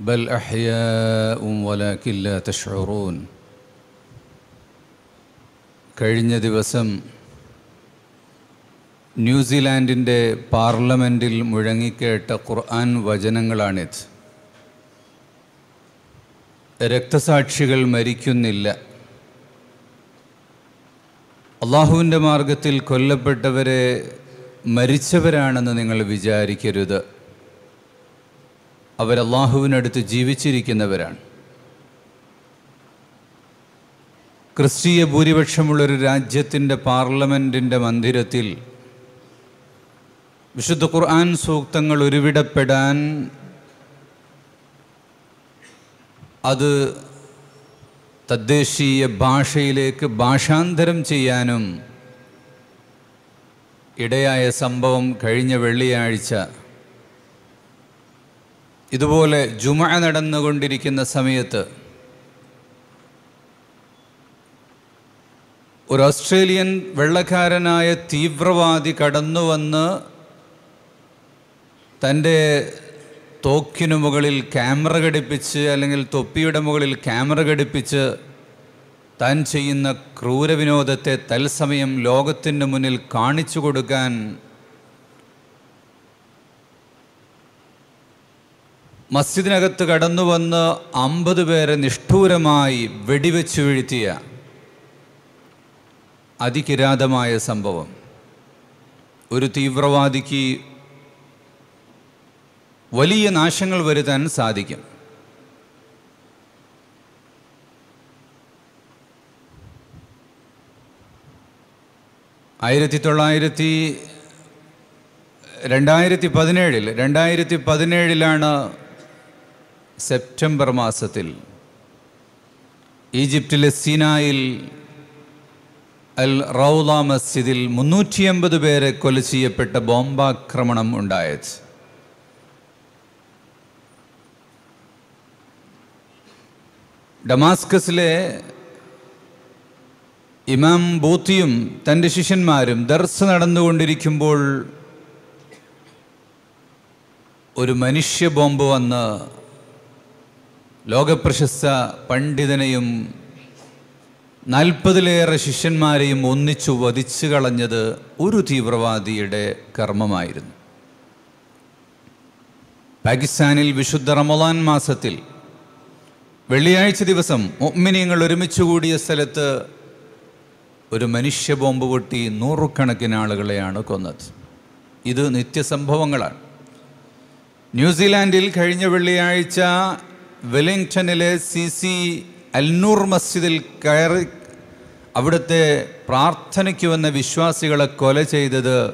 بل أحياء ولكن لا تشعرون കഴിഞ്ഞ ദിവസം ന്യൂസിലാൻഡിൻ്റെ പാർലമെൻറ്റിൽ മുഴങ്ങിക്കേട്ട ഖുർആൻ വചനങ്ങളാണിത് രക്തസാക്ഷികൾ മരിക്കുന്നില്ല അള്ളാഹുവിൻ്റെ മാർഗത്തിൽ കൊല്ലപ്പെട്ടവരെ മരിച്ചവരാണെന്ന് നിങ്ങൾ വിചാരിക്കരുത് അവർ അള്ളാഹുവിനടുത്ത് ജീവിച്ചിരിക്കുന്നവരാണ്. ക്രിസ്തീയ ഭൂരിപക്ഷമുള്ളൊരു രാജ്യത്തിന്റെ പാർലമെന്റിന്റെ മന്ദിരത്തിൽ വിശുദ്ധ ഖുർആൻ സൂക്തങ്ങൾ ഉരുവിടപ്പെടാൻ അത് തദ്ദേശീയ ഭാഷയിലേക്ക് ഭാഷാന്തരം ചെയ്യാനും ഇടയായ സംഭവം കഴിഞ്ഞ വെള്ളിയാഴ്ച ഇതുപോലെ ജുമ നടന്നുകൊണ്ടിരിക്കുന്ന സമയത്ത് ഒരു ഓസ്ട്രേലിയൻ വെള്ളക്കാരനായ തീവ്രവാദി കടന്നു വന്ന് തന്റെ തോക്കിനു മുകളിൽ ക്യാമറ ഘടിപ്പിച്ച് അല്ലെങ്കിൽ തൊപ്പിയുടെ മുകളിൽ ക്യാമറ ഘടിപ്പിച്ച് താൻ ചെയ്യുന്ന ക്രൂരവിനോദത്തെ തത്സമയം ലോകത്തിന്റെ മുന്നിൽ കാണിച്ചു കൊടുക്കാൻ മസ്ജിദിനകത്ത് കടന്നു വന്ന് അമ്പത് പേരെ നിഷ്ഠൂരമായി വെടിവെച്ച് വീഴ്ത്തിയ അതികിരാതമായ സംഭവം. ഒരു തീവ്രവാദിക്ക് വലിയ നാശങ്ങൾ വരുത്താൻ സാധിക്കും. ആയിരത്തി തൊള്ളായിരത്തി രണ്ടായിരത്തി പതിനേഴിൽ രണ്ടായിരത്തി പതിനേഴിലാണ് സെപ്റ്റംബർ മാസത്തിൽ ഈജിപ്തിലെ സിനായിൽ അൽ റൗല മസ്ജിദിൽ മുന്നൂറ്റി അമ്പത് പേരെ കൊല ചെയ്യപ്പെട്ട ബോംബാക്രമണം ഉണ്ടായത്. ഡമാസ്കസിലെ ഇമാം ബൂത്തിയും തന്റെ ശിഷ്യന്മാരും ദർസ് നടന്നുകൊണ്ടിരിക്കുമ്പോൾ ഒരു മനുഷ്യ ബോംബ് വന്ന് ലോകപ്രശസ്ത പണ്ഡിതനെയും നാൽപ്പതിലേറെ ശിഷ്യന്മാരെയും ഒന്നിച്ചു വധിച്ചു കളഞ്ഞത് ഒരു തീവ്രവാദിയുടെ കർമ്മമായിരുന്നു. പാകിസ്ഥാനിൽ വിശുദ്ധ റമദാൻ മാസത്തിൽ വെള്ളിയാഴ്ച ദിവസം ഒമ്മിനിയങ്ങൾ ഒരുമിച്ച് കൂടിയ സ്ഥലത്ത് ഒരു മനുഷ്യ ബോംബ് പൊട്ടി നൂറുകണക്കിന് ആളുകളെയാണ് കൊന്നത്. ഇത് നിത്യസംഭവങ്ങളാണ്. ന്യൂസിലാൻഡിൽ കഴിഞ്ഞ വെള്ളിയാഴ്ച വെലിംഗ്ടണിലെ സി സി അൽനൂർ മസ്ജിദിൽ കയറി അവിടുത്തെ പ്രാർത്ഥനയ്ക്ക് വന്ന വിശ്വാസികളെ കൊല ചെയ്തത്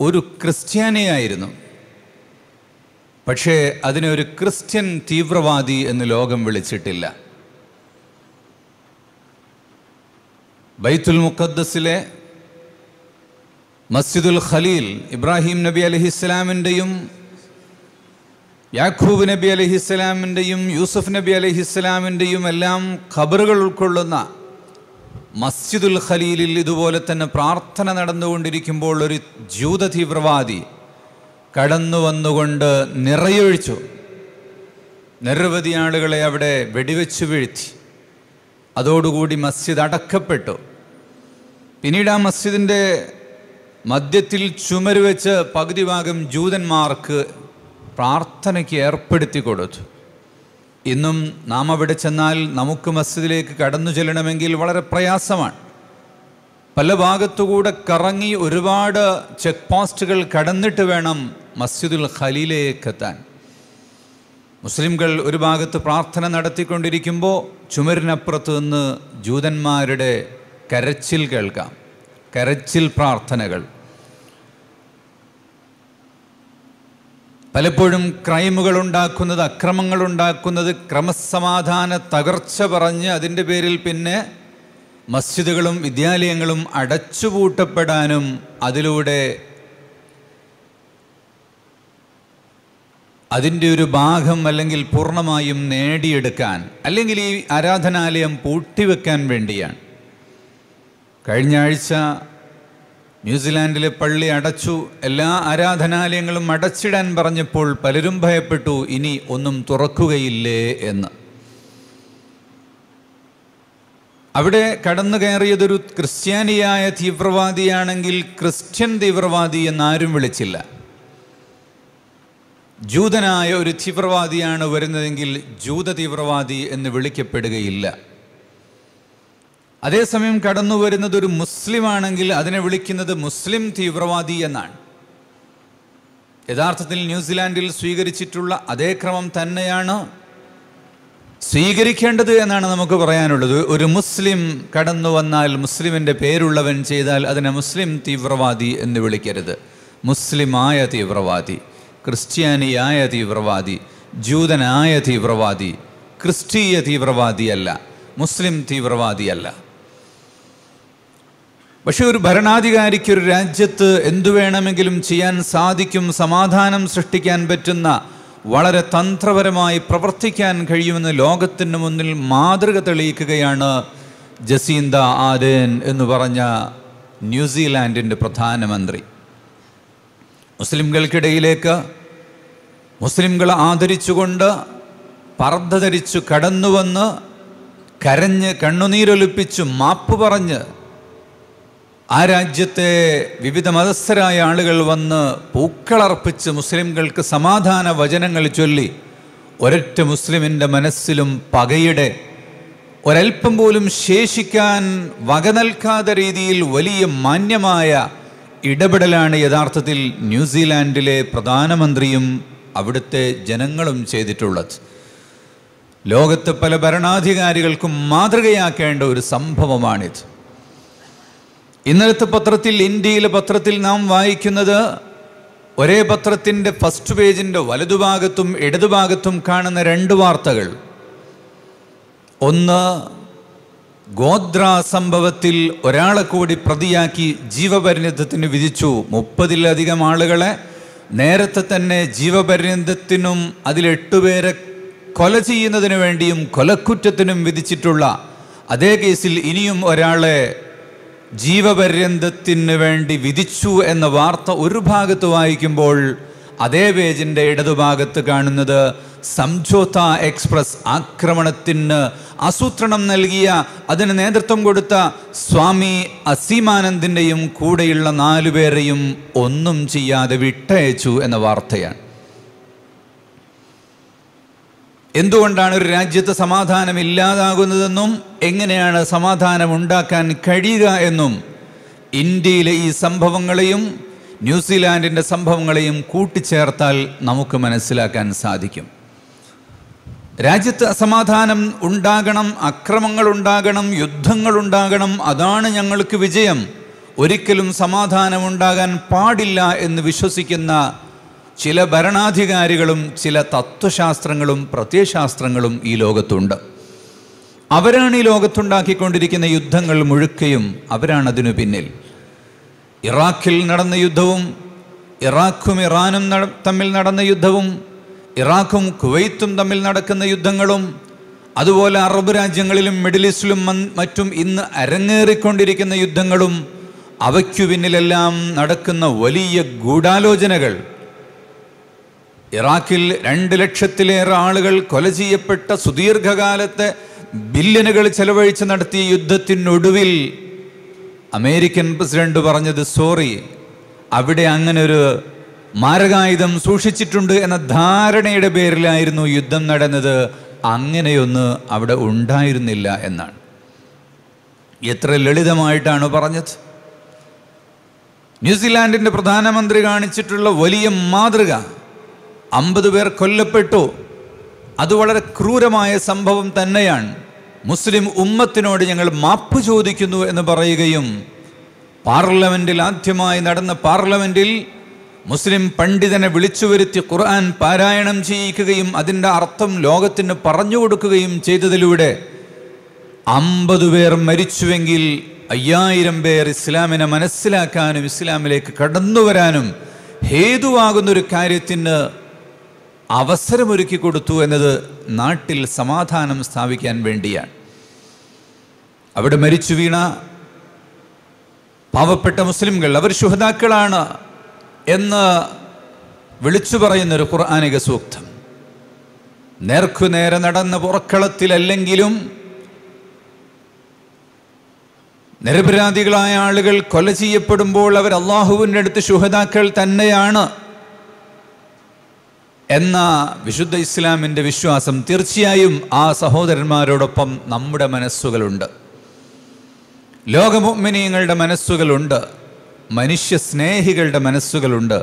ഒരു ക്രിസ്ത്യാനിയായിരുന്നു. പക്ഷേ അതിനെ ഒരു ക്രിസ്ത്യൻ തീവ്രവാദി എന്ന് ലോകം വിളിച്ചിട്ടില്ല. ബൈത്തുൽ മുഖദ്ദസിലെ മസ്ജിദുൽ ഖലീൽ ഇബ്രാഹിം നബി അലഹിസ്ലാമിന്റെയും യാഖൂബ് നബി അലഹിസ്സലാമിന്റെയും യൂസഫ് നബി അലഹിസ്സലാമിന്റെയും എല്ലാം ഖബറുകൾ ഉൾക്കൊള്ളുന്ന മസ്ജിദുൽ ഖലീലിൽ ഇതുപോലെ തന്നെ പ്രാർത്ഥന നടന്നുകൊണ്ടിരിക്കുമ്പോൾ ഒരു ജൂത തീവ്രവാദി കടന്നു വന്നുകൊണ്ട് നിറയൊഴിച്ചു. നിരവധി ആളുകളെ അവിടെ വെടിവെച്ചു വീഴ്ത്തി. അതോടുകൂടി മസ്ജിദ് അടക്കപ്പെട്ടു. പിന്നീട് ആ മസ്ജിദിന്റെ മധ്യത്തിൽ ചുമരുവെച്ച് പകുതി ഭാഗം ജൂതന്മാർക്ക് പ്രാർത്ഥനയ്ക്ക് ഏർപ്പെടുത്തി കൊടുത്തു. ഇന്നും നാം അവിടെ ചെന്നാൽ നമുക്ക് മസ്ജിദിലേക്ക് കടന്നു ചെല്ലണമെങ്കിൽ വളരെ പ്രയാസമാണ്. പല ഭാഗത്തുകൂടെ കറങ്ങി ഒരുപാട് ചെക്ക് പോസ്റ്റുകൾ കടന്നിട്ട് വേണം മസ്ജിദുൽ ഖലീലേക്ക് എത്താൻ മുസ്ലിംകൾ ഒരു ഭാഗത്ത് പ്രാർത്ഥന നടത്തിക്കൊണ്ടിരിക്കുമ്പോൾ ചുമരിനപ്പുറത്ത് നിന്ന് ജൂതന്മാരുടെ കരച്ചിൽ കേൾക്കാം. കരച്ചിൽ പ്രാർത്ഥനകൾ. പലപ്പോഴും ക്രൈമുകൾ ഉണ്ടാക്കുന്നത് അക്രമങ്ങൾ ഉണ്ടാക്കുന്നത് ക്രമസമാധാന തകർച്ച പറഞ്ഞ് അതിന്റെ പേരിൽ പിന്നെ മസ്ജിദുകളും വിദ്യാലയങ്ങളും അടച്ചുപൂട്ടപ്പെടാനും അതിലൂടെ അതിന്റെ ഒരു ഭാഗം അല്ലെങ്കിൽ പൂർണമായും നേടിയെടുക്കാൻ അല്ലെങ്കിൽ ഈ ആരാധനാലയം പൂട്ടിവെക്കാൻ വേണ്ടിയാണ്. കഴിഞ്ഞ ആഴ്ച ന്യൂസിലാൻഡിലെ പള്ളി അടച്ചു. എല്ലാ ആരാധനാലയങ്ങളും അടച്ചിടാൻ പറഞ്ഞപ്പോൾ പലരും ഭയപ്പെട്ടു. ഇനി ഒന്നും തുറക്കുകയില്ലേ എന്ന്. അവിടെ കടന്നു കയറിയതൊരു ക്രിസ്ത്യാനിയായ തീവ്രവാദിയാണെങ്കിൽ ക്രിസ്ത്യൻ തീവ്രവാദി എന്നാരും വിളിച്ചില്ല. ജൂതനായ ഒരു തീവ്രവാദിയാണ് വരുന്നതെങ്കിൽ ജൂത തീവ്രവാദി എന്ന് വിളിക്കപ്പെടുകയില്ല. അതേസമയം കടന്നു വരുന്നത് ഒരു മുസ്ലിം ആണെങ്കിൽ അതിനെ വിളിക്കുന്നത് മുസ്ലിം തീവ്രവാദി എന്നാണ്. യഥാർത്ഥത്തിൽ ന്യൂസിലാൻഡിൽ സ്വീകരിച്ചിട്ടുള്ള അതേ ക്രമം തന്നെയാണ് സ്വീകരിക്കേണ്ടത് എന്നാണ് നമുക്ക് പറയാനുള്ളത്. ഒരു മുസ്ലിം കടന്നു വന്നാൽ മുസ്ലിമിന്റെ പേരുള്ളവൻ ചെയ്താൽ അതിനെ മുസ്ലിം തീവ്രവാദി എന്ന് വിളിക്കരുത്. മുസ്ലിമായ തീവ്രവാദി ക്രിസ്ത്യാനിയായ തീവ്രവാദി ജൂതനായ തീവ്രവാദി ക്രിസ്തീയ തീവ്രവാദിയല്ല മുസ്ലിം തീവ്രവാദിയല്ല. പക്ഷെ ഒരു ഭരണാധികാരിക്ക് ഒരു രാജ്യത്ത് എന്തു വേണമെങ്കിലും ചെയ്യാൻ സാധിക്കും സമാധാനം സൃഷ്ടിക്കാൻ പറ്റുന്ന വളരെ തന്ത്രപരമായി പ്രവർത്തിക്കാൻ കഴിയുമെന്ന് ലോകത്തിന് മുന്നിൽ മാതൃക തെളിയിക്കുകയാണ് ജസീന്ത ആരേൻ എന്ന് പറഞ്ഞ ന്യൂസിലാൻഡിന്റെ പ്രധാനമന്ത്രി. മുസ്ലിംകൾക്കിടയിലേക്ക് മുസ്ലിംകളെ ആദരിച്ചുകൊണ്ട് പർദ്ധ ധരിച്ചു കടന്നുവന്ന് കരഞ്ഞ് കണ്ണുനീരൊലിപ്പിച്ച് മാപ്പ് പറഞ്ഞ് ആ രാജ്യത്തെ വിവിധ മതസ്ഥരായ ആളുകൾ വന്ന് പൂക്കളർപ്പിച്ച് മുസ്ലിംകൾക്ക് സമാധാന വചനങ്ങൾ ചൊല്ലി ഒരൊറ്റ മുസ്ലിമിന്റെ മനസ്സിലും പകയുടെ ഒരൽപ്പം പോലും ശേഷിക്കാൻ വക നൽകാതെ രീതിയിൽ വലിയ മാന്യമായ ഇടപെടലാണ് യഥാർത്ഥത്തിൽ ന്യൂസിലാൻഡിലെ പ്രധാനമന്ത്രിയും അവിടുത്തെ ജനങ്ങളും ചെയ്തിട്ടുള്ളത്. ലോകത്തെ പല ഭരണാധികാരികൾക്കും മാതൃകയാക്കേണ്ട ഒരു സംഭവമാണിത്. ഇന്നലത്തെ പത്രത്തിൽ ഇന്ത്യയിലെ പത്രത്തിൽ നാം വായിക്കുന്നത് ഒരേ പത്രത്തിന്റെ ഫസ്റ്റ് പേജിന്റെ വലതുഭാഗത്തും ഇടതുഭാഗത്തും കാണുന്ന രണ്ട് വാർത്തകൾ. ഒന്ന് ഗോദ്ര സംഭവത്തിൽ ഒരാളെ കൂടി പ്രതിയാക്കി ജീവപര്യന്തത്തിന് വിധിച്ചു. മുപ്പതിലധികം ആളുകളെ നേരത്തെ തന്നെ ജീവപര്യന്തത്തിനും അതിലെട്ടുപേരെ കൊല ചെയ്യുന്നതിന് വേണ്ടിയും കൊലക്കുറ്റത്തിനും വിധിച്ചിട്ടുള്ള അതേ കേസിൽ ഇനിയും ഒരാളെ ജീവപര്യന്തത്തിന് വേണ്ടി വിധിച്ചു എന്ന വാർത്ത ഒരു ഭാഗത്ത് വായിക്കുമ്പോൾ അതേ പേജിന്റെ ഇടതുഭാഗത്ത് കാണുന്നത് സംജോത എക്സ്പ്രസ് ആക്രമണത്തിന് ആസൂത്രണം നൽകിയ അതിന് നേതൃത്വം കൊടുത്ത സ്വാമി അസീമാനന്ദിന്റെയും കൂടെയുള്ള നാലുപേരെയും ഒന്നും ചെയ്യാതെ വിട്ടയച്ചു എന്ന വാർത്തയാണ്. എന്തുകൊണ്ടാണ് ഒരു രാജ്യത്ത് സമാധാനം ഇല്ലാതാകുന്നതെന്നും എങ്ങനെയാണ് സമാധാനം ഉണ്ടാക്കാൻ കഴിയുക എന്നും ഇന്ത്യയിലെ ഈ സംഭവങ്ങളെയും ന്യൂസിലാൻഡിന്റെ സംഭവങ്ങളെയും കൂട്ടിച്ചേർത്താൽ നമുക്ക് മനസ്സിലാക്കാൻ സാധിക്കും. രാജ്യത്ത് അസമാധാനം ഉണ്ടാകണം അക്രമങ്ങൾ ഉണ്ടാകണം യുദ്ധങ്ങൾ ഉണ്ടാകണം അതാണ് ഞങ്ങൾക്ക് വിജയം. ഒരിക്കലും സമാധാനം ഉണ്ടാകാൻ പാടില്ല എന്ന് വിശ്വസിക്കുന്ന ചില ഭരണാധികാരികളും ചില തത്വശാസ്ത്രങ്ങളും പ്രത്യയശാസ്ത്രങ്ങളും ഈ ലോകത്തുണ്ട്. അവരാണ് ഈ ലോകത്തുണ്ടാക്കിക്കൊണ്ടിരിക്കുന്ന യുദ്ധങ്ങൾ മുഴുക്കയും അവരാണ് അതിനു പിന്നിൽ. ഇറാഖിൽ നടന്ന യുദ്ധവും ഇറാഖും ഇറാനും തമ്മിൽ നടന്ന യുദ്ധവും ഇറാഖും കുവൈത്തും തമ്മിൽ നടക്കുന്ന യുദ്ധങ്ങളും അതുപോലെ അറബ് രാജ്യങ്ങളിലും മിഡിൽ ഈസ്റ്റിലും മറ്റും ഇന്ന് അരങ്ങേറിക്കൊണ്ടിരിക്കുന്ന യുദ്ധങ്ങളും അവയ്ക്കു പിന്നിലെല്ലാം നടക്കുന്ന വലിയ ഗൂഢാലോചനകൾ ഇറാഖിൽ രണ്ട് ലക്ഷത്തിലേറെ ആളുകൾ കൊല ചെയ്യപ്പെട്ട സുദീർഘകാലത്തെ ബില്യനുകൾ ചെലവഴിച്ച് നടത്തിയ യുദ്ധത്തിനൊടുവിൽ അമേരിക്കൻ പ്രസിഡന്റ് പറഞ്ഞത് സോറി അവിടെ അങ്ങനെ ഒരു മാരകായുധം സൂക്ഷിച്ചിട്ടുണ്ട് എന്ന ധാരണയുടെ പേരിലായിരുന്നു യുദ്ധം നടന്നത്. അങ്ങനെയൊന്ന് അവിടെ ഉണ്ടായിരുന്നില്ല എന്നാണ്. എത്ര ലളിതമായിട്ടാണ് പറഞ്ഞത്. ന്യൂസിലാൻഡിന്റെ പ്രധാനമന്ത്രി കാണിച്ചിട്ടുള്ള വലിയ മാതൃക അമ്പത് പേർ കൊല്ലപ്പെട്ടു. അത് വളരെ ക്രൂരമായ സംഭവം തന്നെയാണ്. മുസ്ലിം ഉമ്മത്തിനോട് ഞങ്ങൾ മാപ്പ് ചോദിക്കുന്നു എന്ന് പറയുകയും പാർലമെന്റിൽ ആദ്യമായി നടന്ന പാർലമെന്റിൽ മുസ്ലിം പണ്ഡിതനെ വിളിച്ചു വരുത്തി ഖുർആൻ പാരായണം ചെയ്യിക്കുകയും അതിന്റെ അർത്ഥം ലോകത്തിന് പറഞ്ഞു കൊടുക്കുകയും ചെയ്തതിലൂടെ അമ്പത് പേർ മരിച്ചുവെങ്കിൽ അയ്യായിരം പേർ ഇസ്ലാമിനെ മനസ്സിലാക്കാനും ഇസ്ലാമിലേക്ക് കടന്നു വരാനും ഹേതുവാകുന്നൊരു കാര്യത്തിന് അവസരമൊരുക്കി കൊടുത്തു എന്നത് നാട്ടിൽ സമാധാനം സ്ഥാപിക്കാൻ വേണ്ടിയാണ്. അവിടെ മരിച്ചു വീണ പാവപ്പെട്ട മുസ്ലിംകൾ അവർ ശുഹതാക്കളാണ് എന്ന് വിളിച്ചു പറയുന്നൊരു ഖുർആാനിക സൂക്തം. നേർക്കുനേരെ നടന്ന പുറക്കളത്തിലല്ലെങ്കിലും നിരപരാധികളായ ആളുകൾ കൊല ചെയ്യപ്പെടുമ്പോൾ അവർ അള്ളാഹുവിന്റെ അടുത്ത് ശുഹതാക്കൾ തന്നെയാണ്. എന്ന വിശുദ്ധ ഇസ്ലാമിന്റെ വിശ്വാസം തീർച്ചയായും ആ സഹോദരന്മാരോടൊപ്പം നമ്മുടെ മനസ്സുകളുണ്ട്. ലോകമുഗ്മിനീയങ്ങളുടെ മനസ്സുകളുണ്ട്. മനുഷ്യ സ്നേഹികളുടെ മനസ്സുകളുണ്ട്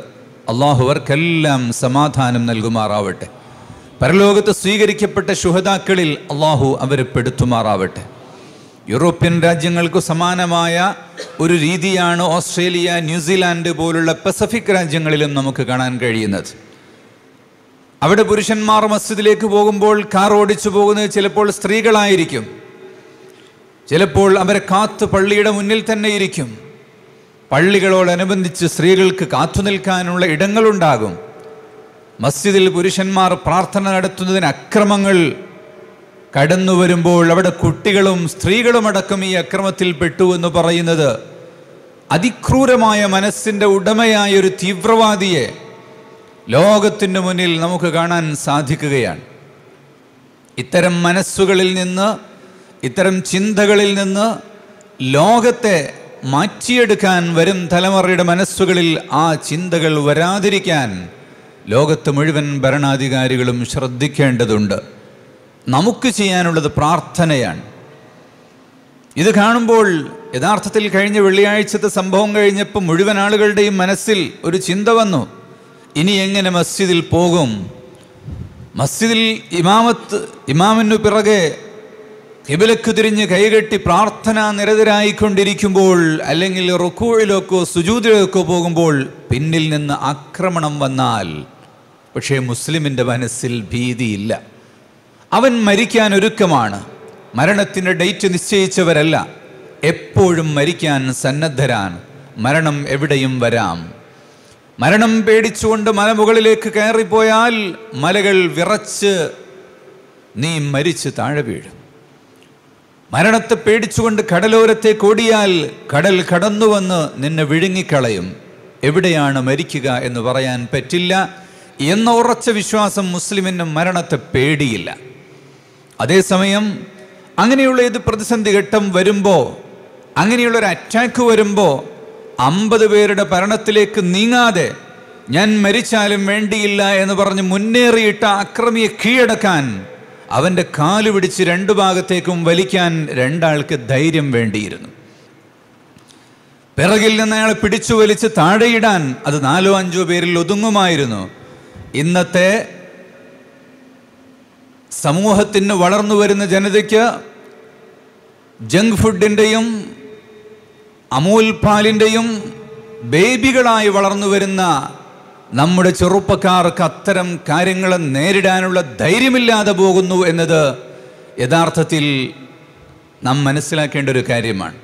അള്ളാഹുവർക്കെല്ലാം സമാധാനം നൽകുമാറാവട്ടെ. പരലോകത്ത് സ്വീകരിക്കപ്പെട്ട ശുഹതാക്കളിൽ അള്ളാഹു അവരെ പെടുത്തുമാറാവട്ടെ. യൂറോപ്യൻ രാജ്യങ്ങൾക്ക് സമാനമായ ഒരു രീതിയാണ് ഓസ്ട്രേലിയ ന്യൂസിലാൻഡ് പോലുള്ള പസഫിക് രാജ്യങ്ങളിലും നമുക്ക് കാണാൻ കഴിയുന്നത്. അവിടെ പുരുഷന്മാർ മസ്ജിദിലേക്ക് പോകുമ്പോൾ കാർ ഓടിച്ചു പോകുന്നത് ചിലപ്പോൾ സ്ത്രീകളായിരിക്കും. ചിലപ്പോൾ അവരെ കാത്ത് പള്ളിയുടെ മുന്നിൽ തന്നെ ഇരിക്കും. പള്ളികളോടനുബന്ധിച്ച് സ്ത്രീകൾക്ക് കാത്തു നിൽക്കാനുള്ള ഇടങ്ങളുണ്ടാകും. മസ്ജിദിൽ പുരുഷന്മാർ പ്രാർത്ഥന നടത്തുന്നതിന് അക്രമങ്ങൾ കടന്നു വരുമ്പോൾ അവിടെ കുട്ടികളും സ്ത്രീകളും അടക്കം ഈ അക്രമത്തിൽ പെട്ടു എന്ന് പറയുന്നത് അതിക്രൂരമായ മനസ്സിന്റെ ഉടമയായ ഒരു തീവ്രവാദിയെ ലോകത്തിന്റെ മുന്നിൽ നമുക്ക് കാണാൻ സാധിക്കുകയാണ്. ഇത്തരം മനസ്സുകളിൽ നിന്ന് ഇത്തരം ചിന്തകളിൽ നിന്ന് ലോകത്തെ മാറ്റിയെടുക്കാൻ വരും തലമുറയുടെ മനസ്സുകളിൽ ആ ചിന്തകൾ വരാതിരിക്കാൻ ലോകത്ത് മുഴുവൻ ഭരണാധികാരികളും ശ്രദ്ധിക്കേണ്ടതുണ്ട്. നമുക്ക് ചെയ്യാനുള്ളത് പ്രാർത്ഥനയാണ്. ഇത് കാണുമ്പോൾ യഥാർത്ഥത്തിൽ കഴിഞ്ഞ വെള്ളിയാഴ്ചത്തെ സംഭവം കഴിഞ്ഞപ്പോൾ മുഴുവൻ ആളുകളുടെയും മനസ്സിൽ ഒരു ചിന്ത വന്നു. ഇനി എങ്ങനെ മസ്ജിദിൽ പോകും? മസ്ജിദിൽ ഇമാമത്ത് ഇമാമിനു പിറകെ കിബിലക്ക് തിരിഞ്ഞ് കൈകെട്ടി പ്രാർത്ഥന നിരതരായിക്കൊണ്ടിരിക്കുമ്പോൾ അല്ലെങ്കിൽ റുക്കൂഴിലേക്കോ സുജൂതിലേക്കോ പോകുമ്പോൾ പിന്നിൽ നിന്ന് ആക്രമണം വന്നാൽ പക്ഷേ മുസ്ലിമിന്റെ മനസ്സിൽ ഭീതിയില്ല. അവൻ മരിക്കാൻ ഒരുക്കമാണ്. മരണത്തിന്റെ ഡേറ്റ് നിശ്ചയിച്ചവരല്ല. എപ്പോഴും മരിക്കാൻ സന്നദ്ധരാണ്. മരണം എവിടെയും വരാം. മരണം പേടിച്ചുകൊണ്ട് മലമുകളിലേക്ക് കയറിപ്പോയാൽ മലകൾ വിറച്ച് നീ മരിച്ച് താഴെ വീഴും. മരണത്തെ പേടിച്ചുകൊണ്ട് കടലോരത്തെ ഓടിയാൽ കടൽ കടന്നുവന്ന് നിന്നെ വിഴുങ്ങിക്കളയും. എവിടെയാണ് മരിക്കുക എന്ന് പറയാൻ പറ്റില്ല. എന്ന ഉറച്ച വിശ്വാസം മുസ്ലിമിന് മരണത്തെ പേടിയില്ല. അതേസമയം അങ്ങനെയുള്ള ഏത് പ്രതിസന്ധി ഘട്ടം വരുമ്പോൾ അങ്ങനെയുള്ളൊരു അറ്റാക്ക് വരുമ്പോൾ അമ്പത് പേരുടെ ഭരണത്തിലേക്ക് നീങ്ങാതെ ഞാൻ മരിച്ചാലും വേണ്ടിയില്ല എന്ന് പറഞ്ഞ് മുന്നേറിയിട്ട അക്രമിയെ കീഴടക്കാൻ അവന്റെ കാലു പിടിച്ച് രണ്ടു ഭാഗത്തേക്കും വലിക്കാൻ രണ്ടാൾക്ക് ധൈര്യം വേണ്ടിയിരുന്നു. പിറകിൽ നിന്ന് അയാളെ പിടിച്ചു വലിച്ച് താഴെയിടാൻ അത് നാലോ അഞ്ചോ പേരിൽ ഒതുങ്ങുമായിരുന്നു. ഇന്നത്തെ സമൂഹത്തിന് വളർന്നു വരുന്ന ജനതയ്ക്ക് ജങ്ക് ഫുഡിന്റെയും അമൂൽ പാലിന്റെയും ബേബികളായി വളർന്നു വരുന്ന നമ്മുടെ ചെറുപ്പക്കാർക്ക് അത്തരം കാര്യങ്ങളെ നേരിടാനുള്ള ധൈര്യമില്ലാതെ പോകുന്നു എന്നത് യഥാർത്ഥത്തിൽ നാം മനസ്സിലാക്കേണ്ട ഒരു കാര്യമാണ്.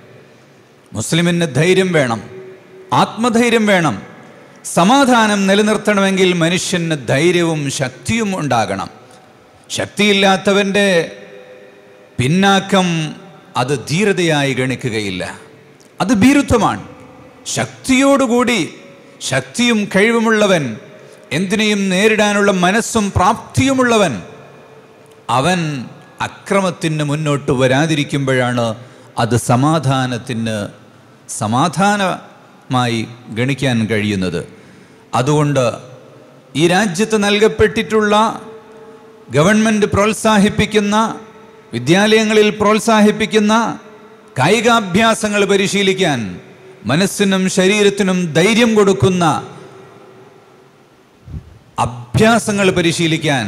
മുസ്ലിമിന് ധൈര്യം വേണം ആത്മധൈര്യം വേണം സമാധാനം നിലനിർത്തണമെങ്കിൽ മനുഷ്യന് ധൈര്യവും ശക്തിയും ഉണ്ടാകണം. ശക്തിയില്ലാത്തവന്റെ പിന്നാക്കം അത് ധീരതയായി ഗണിക്കുകയില്ല. അത് ഭീരുത്വമാണ് ശക്തിയോടുകൂടി ശക്തിയും കഴിവുമുള്ളവൻ എന്തിനേയും നേരിടാനുള്ള മനസ്സും പ്രാപ്തിയുമുള്ളവൻ അവൻ അക്രമത്തിന് മുന്നോട്ട് വരാതിരിക്കുമ്പോഴാണ് അത് സമാധാനത്തിന് സമാധാനമായി ഗണിക്കാൻ കഴിയുന്നത്. അതുകൊണ്ട് ഈ രാജ്യത്ത് നൽകപ്പെട്ടിട്ടുള്ള ഗവൺമെന്റ് പ്രോത്സാഹിപ്പിക്കുന്ന വിദ്യാലയങ്ങളിൽ പ്രോത്സാഹിപ്പിക്കുന്ന കായികാഭ്യാസങ്ങൾ പരിശീലിക്കാൻ മനസ്സിനും ശരീരത്തിനും ധൈര്യം കൊടുക്കുന്ന അഭ്യാസങ്ങൾ പരിശീലിക്കാൻ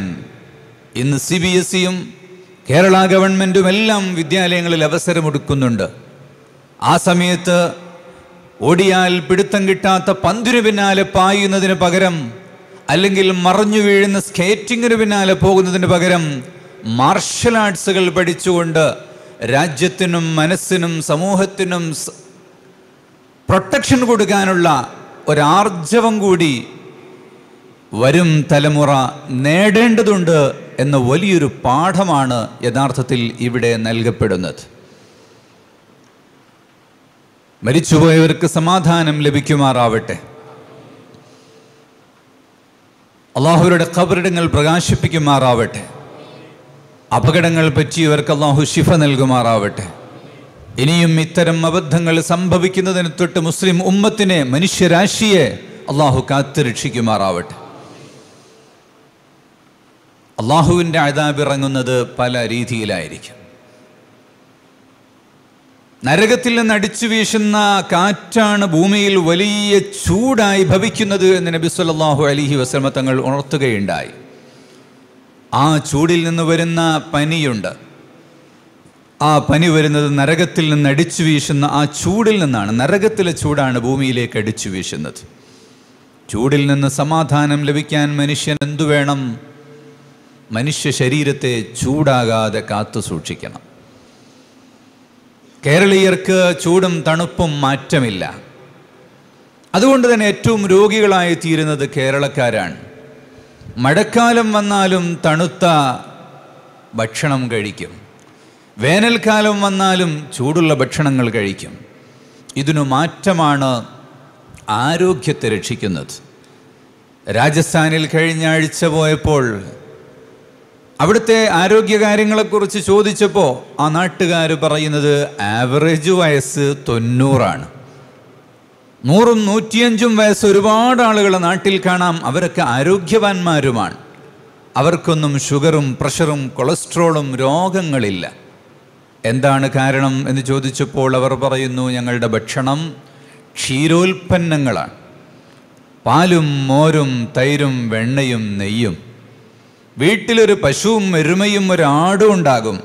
ഇന്ന് സി ബി എസ് സിയും കേരള ഗവൺമെന്റും എല്ലാം വിദ്യാലയങ്ങളിൽ അവസരമൊടുക്കുന്നുണ്ട്. ആ സമയത്ത് ഓടിയാൽ പിടുത്തം കിട്ടാത്ത പന്തിനു പിന്നാലെ പായുന്നതിന് പകരം അല്ലെങ്കിൽ മറഞ്ഞു വീഴുന്ന സ്കേറ്റിങ്ങിന് പിന്നാലെ പോകുന്നതിന് പകരം മാർഷൽ ആർട്സുകൾ പഠിച്ചുകൊണ്ട് രാജ്യത്തിനും മനസ്സിനും സമൂഹത്തിനും പ്രൊട്ടക്ഷൻ കൊടുക്കാനുള്ള ഒരാർജവം കൂടി വരും തലമുറ നേടേണ്ടതുണ്ട് എന്ന വലിയൊരു പാഠമാണ് യഥാർത്ഥത്തിൽ ഇവിടെ നൽകപ്പെടുന്നത്. മരിച്ചുപോയവർക്ക് സമാധാനം ലഭിക്കുമാറാവട്ടെ. അള്ളാഹുരുടെ ഖബറിടങ്ങൾ പ്രകാശിപ്പിക്കുമാറാവട്ടെ. അപകടങ്ങൾ പറ്റിയവർക്ക് അള്ളാഹു ശിഫ നൽകുമാറാവട്ടെ. ഇനിയും ഇത്തരം അബദ്ധങ്ങൾ സംഭവിക്കുന്നതിന് തൊട്ട് മുസ്ലിം ഉമ്മത്തിനെ മനുഷ്യരാശിയെ അള്ളാഹു കാത്തു രക്ഷിക്കുമാറാവട്ടെ. അള്ളാഹുവിന്റെ അതാബ് ഇറങ്ങുന്നത് പല രീതിയിലായിരിക്കും. നരകത്തിൽ നിന്ന് അടിച്ചു വീശുന്ന കാറ്റാണ് ഭൂമിയിൽ വലിയ ചൂടായി ഭവിക്കുന്നത് എന്ന് നബി സല്ലല്ലാഹു അലൈഹി വസല്ലമ തങ്ങൾ ഉണർത്തുകയുണ്ടായി. ആ ചൂടിൽ നിന്ന് വരുന്ന പനിയുണ്ട്. ആ പനി വരുന്നത് നരകത്തിൽ നിന്ന് അടിച്ചു വീശുന്ന ആ ചൂടിൽ നിന്നാണ്. നരകത്തിലെ ചൂടാണ് ഭൂമിയിലേക്ക് അടിച്ചു വീശുന്നത്. ചൂടിൽ നിന്ന് സമാധാനം ലഭിക്കാൻ മനുഷ്യൻ എന്തു വേണം? മനുഷ്യ ശരീരത്തെ ചൂടാകാതെ കാത്തു സൂക്ഷിക്കണം. കേരളീയർക്ക് ചൂടും തണുപ്പും മാറ്റമില്ല. അതുകൊണ്ട് തന്നെ ഏറ്റവും രോഗികളായി തീരുന്നത് കേരളക്കാരാണ്. മഴക്കാലം വന്നാലും തണുത്ത ഭക്ഷണം കഴിക്കും. വേനൽക്കാലം വന്നാലും ചൂടുള്ള ഭക്ഷണങ്ങൾ കഴിക്കും. ഇതിനു മാറ്റമാണ് ആരോഗ്യത്തെ രക്ഷിക്കുന്നത്. രാജസ്ഥാനിൽ കഴിഞ്ഞ ആഴ്ച പോയപ്പോൾ അവിടുത്തെ ആരോഗ്യകാര്യങ്ങളെക്കുറിച്ച് ചോദിച്ചപ്പോൾ ആ നാട്ടുകാർ പറയുന്നത് ആവറേജ് വയസ്സ് തൊണ്ണൂറാണ്. നൂറും നൂറ്റിയഞ്ചും വയസ്സ് ഒരുപാട് ആളുകൾ നാട്ടിൽ കാണാം. അവരൊക്കെ ആരോഗ്യവാന്മാരുമാണ്. അവർക്കൊന്നും ഷുഗറും പ്രഷറും കൊളസ്ട്രോളും രോഗങ്ങളില്ല. എന്താണ് കാരണം എന്ന് ചോദിച്ചപ്പോൾ അവർ പറയുന്നു ഞങ്ങളുടെ ഭക്ഷണം ക്ഷീരോൽപ്പന്നങ്ങളാണ്. പാലും മോരും തൈരും വെണ്ണയും നെയ്യും. വീട്ടിലൊരു പശുവും എരുമയും ഒരാടും ഉണ്ടാകും.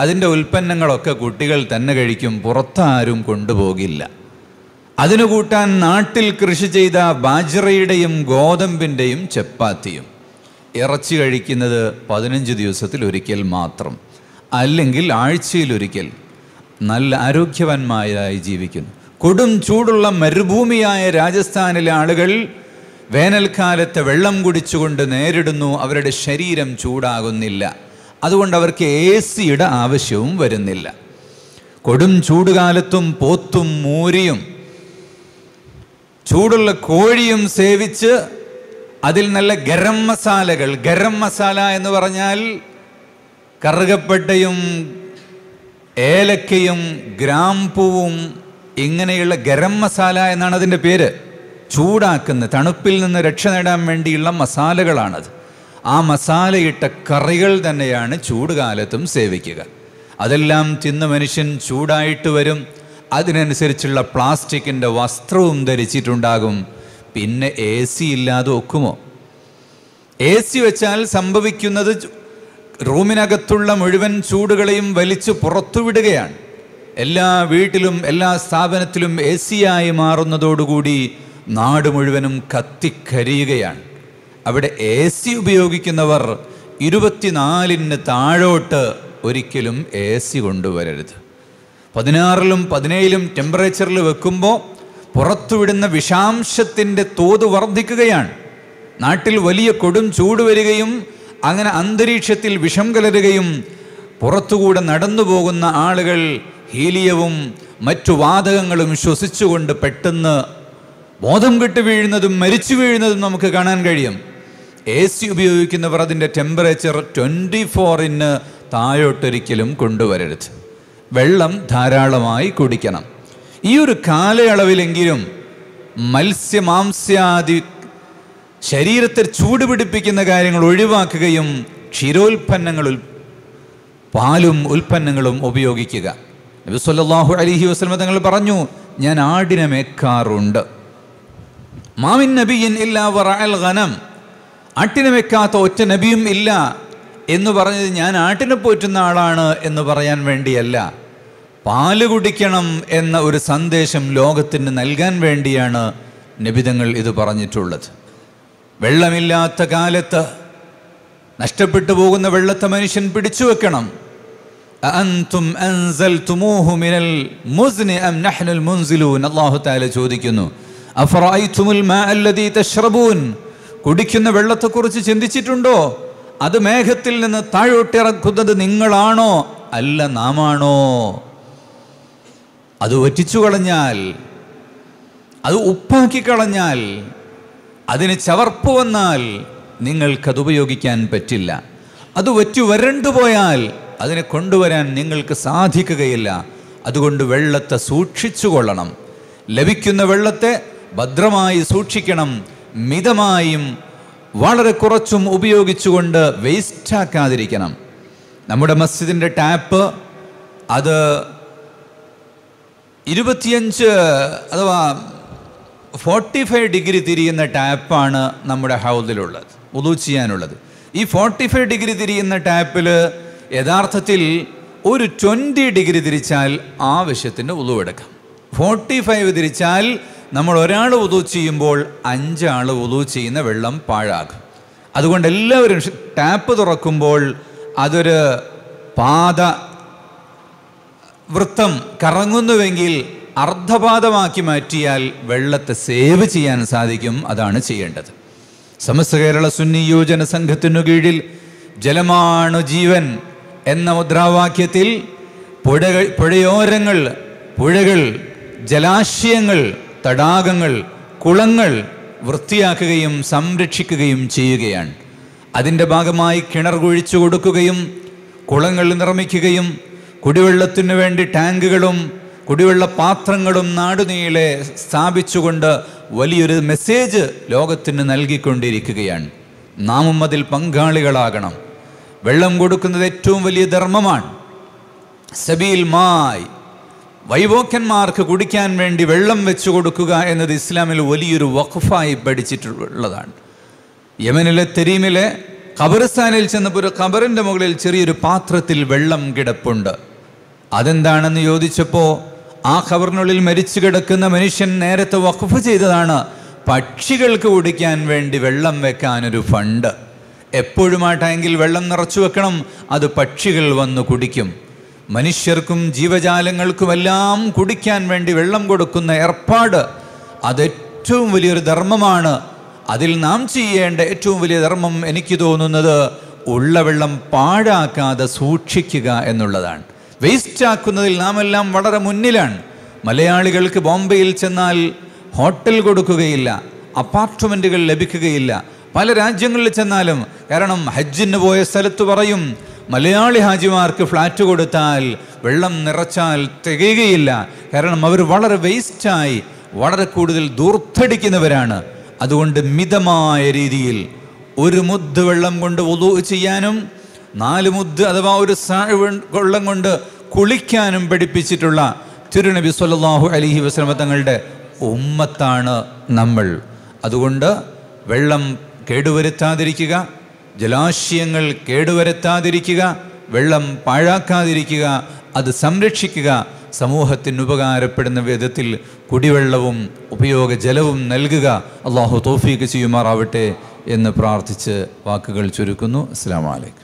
അതിന്റെ ഉൽപ്പന്നങ്ങളൊക്കെ കുട്ടികൾ തന്നെ കഴിക്കും പുറത്താരും കൊണ്ടുപോകില്ല. അതിനു കൂട്ടാൻ നാട്ടിൽ കൃഷി ചെയ്ത ബാജ്രയുടെയും ഗോതമ്പിന്റെയും ചപ്പാത്തിയും. ഇറച്ചി കഴിക്കുന്നത് പതിനഞ്ച് ദിവസത്തിൽ ഒരിക്കൽ മാത്രം. അല്ലെങ്കിൽ ആഴ്ചയിലൊരിക്കൽ നല്ല ആരോഗ്യവാന്മാരായി ജീവിക്കുന്നു. കൊടും ചൂടുള്ള മരുഭൂമിയായ രാജസ്ഥാനിലെ ആളുകൾ വേനൽക്കാലത്തെ വെള്ളം കുടിച്ചുകൊണ്ട് നേരിടുന്നു. അവരുടെ ശരീരം ചൂടാകുന്നില്ല. അതുകൊണ്ട് അവർക്ക് എ സിയുടെ ആവശ്യവും വരുന്നില്ല. കൊടും ചൂടുകാലത്തും പോത്തും മൂരിയും ചൂടുള്ള കോഴിയും സേവിച്ച് അതിൽ നല്ല ഗരം മസാലകൾ ഗരം മസാല എന്ന് പറഞ്ഞാൽ കറുകപ്പട്ടയും ഏലക്കയും ഗ്രാമ്പൂവും ഇങ്ങനെയുള്ള ഗരം മസാല എന്നാണ് അതിന്റെ പേര്. ചൂടാക്കുന്ന തണുപ്പിൽ നിന്ന് രക്ഷ നേടാൻ വേണ്ടിയുള്ള മസാലകളാണത്. ആ മസാലയിട്ട കറികൾ തന്നെയാണ് ചൂടുകാലത്തും സേവിക്കുക. അതെല്ലാം തിന്ന് മനുഷ്യൻ ചൂടായിട്ട് വരും. അതിനനുസരിച്ചുള്ള പ്ലാസ്റ്റിക്കിന്റെ വസ്ത്രവും ധരിച്ചിട്ടുണ്ടാകും. പിന്നെ എ സി ഇല്ലാതെ ഒക്കുമോ? എ സി വെച്ചാൽ സംഭവിക്കുന്നത് റൂമിനകത്തുള്ള മുഴുവൻ ചൂടുകളെയും വലിച്ചു പുറത്തുവിടുകയാണ്. എല്ലാ വീട്ടിലും എല്ലാ സ്ഥാപനത്തിലും എ സിയായി മാറുന്നതോടുകൂടി നാട് മുഴുവനും കത്തിക്കരിയുകയാണ്. അവിടെ എ സി ഉപയോഗിക്കുന്നവർ ഇരുപത്തിനാലിന് താഴോട്ട് ഒരിക്കലും എ സി കൊണ്ടുവരരുത്. പതിനാറിലും പതിനേഴിലും ടെമ്പറേച്ചറിൽ വെക്കുമ്പോൾ പുറത്തുവിടുന്ന വിഷാംശത്തിന്റെ തോത് വർദ്ധിക്കുകയാണ്. നാട്ടിൽ വലിയ കൊടും ചൂട് വരികയും അങ്ങനെ അന്തരീക്ഷത്തിൽ വിഷം കലരുകയും പുറത്തുകൂടെ നടന്നു പോകുന്ന ആളുകൾ ഹീലിയവും മറ്റു വാതകങ്ങളും ശ്വസിച്ചുകൊണ്ട് പെട്ടെന്ന് ബോധം കെട്ട് വീഴുന്നതും മരിച്ചു വീഴുന്നതും നമുക്ക് കാണാൻ കഴിയും. എ സി ഉപയോഗിക്കുന്നവർ അതിന്റെ ടെമ്പറേച്ചർ ട്വന്റി ഫോറിന് താഴോട്ടൊരിക്കലും കൊണ്ടുവരരുത്. വെള്ളം ധാരാളമായി കുടിക്കണം. ഈ ഒരു കാലയളവിലെങ്കിലും മത്സ്യമാംസ്യാദി ശരീരത്തെ ചൂടുപിടിപ്പിക്കുന്ന കാര്യങ്ങൾ ഒഴിവാക്കുകയും ക്ഷീരോൽപ്പന്നങ്ങൾ പാലും ഉൽപ്പന്നങ്ങളും ഉപയോഗിക്കുക. നബി സല്ലല്ലാഹു അലൈഹി വസല്ലം തങ്ങൾ പറഞ്ഞു ഞാൻ ആടിനെ മേക്കാറുണ്ട്. മാമിൻ നബിയൻ ഇല്ല വറഅൽ ഗനം ആട്ടിനെ വെക്കാത്ത ഒറ്റ നബിയും ഇല്ല. എന്ന് പറഞ്ഞത് ഞാൻ ആട്ടിനെ പോറ്റുന്ന ആളാണ് എന്ന് പറയാൻ വേണ്ടിയല്ല. പാൽ കുടിക്കണം എന്ന ഒരു സന്ദേശം ലോകത്തിന് നൽകാൻ വേണ്ടിയാണ് നബിതങ്ങൾ ഇത് പറഞ്ഞിട്ടുള്ളത്. വെള്ളമില്ലാത്ത കാലത്ത് നഷ്ടപ്പെട്ടു പോകുന്ന വെള്ളത്തെ മനുഷ്യൻ പിടിച്ചു വെക്കണം. അഅൻതും മിനൽ മുസ്നി അം നഹ്നുൽ മുൻസിലൂൻ? അല്ലാഹു തആല ചോദിക്കുന്നു മാ കുടിക്കുന്ന വെള്ളത്തെക്കുറിച്ച് ചിന്തിച്ചിട്ടുണ്ടോ? അത് മേഘത്തിൽ നിന്ന് താഴോട്ടിറക്കുന്നത് നിങ്ങളാണോ? അല്ല നാമാണോ? അത് വറ്റിച്ചു കളഞ്ഞാൽ അത് ഉപ്പാക്കി കളഞ്ഞാൽ അതിന് ചവർപ്പ് വന്നാൽ നിങ്ങൾക്കത് ഉപയോഗിക്കാൻ പറ്റില്ല. അത് വറ്റി വരണ്ടു പോയാൽ അതിനെ കൊണ്ടുവരാൻ നിങ്ങൾക്ക് സാധിക്കുകയില്ല. അതുകൊണ്ട് വെള്ളത്തെ സൂക്ഷിച്ചു കൊള്ളണം. ലഭിക്കുന്ന വെള്ളത്തെ ഭദ്രമായി സൂക്ഷിക്കണം. മിതമായും വളരെ കുറച്ചും ഉപയോഗിച്ചുകൊണ്ട് വേസ്റ്റാക്കാതിരിക്കണം നമ്മുടെ മസ്ജിദിന്റെ ടാപ്പ് അത് ഇരുപത്തിയഞ്ച് അഥവാ ഫോർട്ടി ഫൈവ് ഡിഗ്രി തിരിയുന്ന ടാപ്പാണ് നമ്മുടെ ഹൗദിലുള്ളത് ഉദു ചെയ്യാനുള്ളത്. ഈ ഫോർട്ടി ഫൈവ് ഡിഗ്രി തിരിയുന്ന ടാപ്പിൽ യഥാർത്ഥത്തിൽ ഒരു ട്വന്റി ഡിഗ്രി തിരിച്ചാൽ ആവശ്യത്തിന് ഉദു എടുക്കാം. ഫോർട്ടി ഫൈവ് തിരിച്ചാൽ നമ്മൾ ഒരാൾ ഉദു ചെയ്യുമ്പോൾ അഞ്ചാൾ ഉദു ചെയ്യുന്ന വെള്ളം പാഴാകും. അതുകൊണ്ട് എല്ലാവരും ടാപ്പ് തുറക്കുമ്പോൾ അതൊരു പാത വൃത്തം കറങ്ങുന്നുവെങ്കിൽ അർദ്ധപാദമാക്കി മാറ്റിയാൽ വെള്ളത്തെ സേവ് ചെയ്യാൻ സാധിക്കും അതാണ് ചെയ്യേണ്ടത്. സമസ്ത കേരള സുന്നി യോജന സംഘത്തിനു കീഴിൽ ജലമാണ് ജീവൻ എന്ന മുദ്രാവാക്യത്തിൽ പുഴകൾ പുഴയോരങ്ങൾ പുഴകൾ ജലാശയങ്ങൾ തടാകങ്ങൾ കുളങ്ങൾ വൃത്തിയാക്കുകയും സംരക്ഷിക്കുകയും ചെയ്യുകയാണ്. അതിന്റെ ഭാഗമായി കിണർ കുഴിച്ചു കൊടുക്കുകയും കുളങ്ങൾ നിർമ്മിക്കുകയും കുടിവെള്ളത്തിനു വേണ്ടി ടാങ്കുകളും കുടിവെള്ള പാത്രങ്ങളും നാടുനീളെ സ്ഥാപിച്ചുകൊണ്ട് വലിയൊരു മെസ്സേജ് ലോകത്തിന് നൽകിക്കൊണ്ടിരിക്കുകയാണ്. നാമും അതിൽ പങ്കാളികളാകണം. വെള്ളം കൊടുക്കുന്നത് ഏറ്റവും വലിയ ധർമ്മമാണ്. സബീൽ മായി വൈവോക്കന്മാർക്ക് കുടിക്കാൻ വേണ്ടി വെള്ളം വെച്ചു കൊടുക്കുക എന്നത് ഇസ്ലാമിൽ വലിയൊരു വഖഫായി പഠിച്ചിട്ടുള്ളതാണ്. യമനിലെ തെരീമിലെ ഖബറിസ്ഥാനിൽ ചെന്നപ്പോൾ ഒരു ഖബറിന്റെ മുകളിൽ ചെറിയൊരു പാത്രത്തിൽ വെള്ളം കിടപ്പുണ്ട്. അതെന്താണെന്ന് ചോദിച്ചപ്പോൾ ആ ഖബറിനുള്ളിൽ മരിച്ചു കിടക്കുന്ന മനുഷ്യൻ നേരത്തെ വഖഫ് ചെയ്തതാണ്. പക്ഷികൾക്ക് കുടിക്കാൻ വേണ്ടി വെള്ളം വെക്കാനൊരു ഫണ്ട്. എപ്പോഴും ആ ടാങ്കിൽ വെള്ളം നിറച്ചു വെക്കണം അത് പക്ഷികൾ വന്ന് കുടിക്കും. മനുഷ്യർക്കും ജീവജാലങ്ങൾക്കുമെല്ലാം കുടിക്കാൻ വേണ്ടി വെള്ളം കൊടുക്കുന്ന ഏർപ്പാട് അത് ഏറ്റവും വലിയൊരു ധർമ്മമാണ്. അതിൽ നാം ചെയ്യേണ്ട ഏറ്റവും വലിയ ധർമ്മം എനിക്ക് തോന്നുന്നത് ഉള്ള വെള്ളം പാഴാക്കാതെ സൂക്ഷിക്കുക എന്നുള്ളതാണ്. വേസ്റ്റ് ആക്കുന്നതിൽ നാം എല്ലാം വളരെ മുന്നിലാണ്. മലയാളികൾക്ക് ബോംബെയിൽ ചെന്നാൽ ഹോട്ടൽ കൊടുക്കുകയില്ല അപ്പാർട്ട്മെന്റുകൾ ലഭിക്കുകയില്ല. പല രാജ്യങ്ങളിൽ ചെന്നാലും കാരണം ഹജ്ജിന് പോയ സ്ഥലത്ത് പറയും മലയാളി ഹാജിമാർക്ക് ഫ്ലാറ്റ് കൊടുത്താൽ വെള്ളം നിറച്ചാൽ തികയുകയില്ല. കാരണം അവർ വളരെ വേസ്റ്റായി വളരെ കൂടുതൽ ദൂർത്തടിക്കുന്നവരാണ്. അതുകൊണ്ട് മിതമായ രീതിയിൽ ഒരു മുദ്ദ് വെള്ളം കൊണ്ട് ഒതു ചെയ്യാനും നാല് മുദ്ദ് അഥവാ ഒരു സാഴ് വെള്ളം കൊണ്ട് കുളിക്കാനും പഠിപ്പിച്ചിട്ടുള്ള തിരുനബി സല്ലല്ലാഹു അലൈഹി വസല്ലമ തങ്ങളുടെ ഉമ്മത്താണ് നമ്മൾ. അതുകൊണ്ട് വെള്ളം കേടുവരുത്താതിരിക്കുക ജലാശയങ്ങൾ കേടുവരുത്താതിരിക്കുക വെള്ളം പാഴാക്കാതിരിക്കുക അത് സംരക്ഷിക്കുക സമൂഹത്തിന് ഉപകാരപ്പെടുന്ന വിധത്തിൽ കുടിവെള്ളവും ഉപയോഗ ജലവും നൽകുക അള്ളാഹു തോഫീക്ക് ചെയ്യുമാറാവട്ടെ എന്ന് പ്രാർത്ഥിച്ച് വാക്കുകൾ ചുരുക്കുന്നു. അസ്സാം വലൈക്കും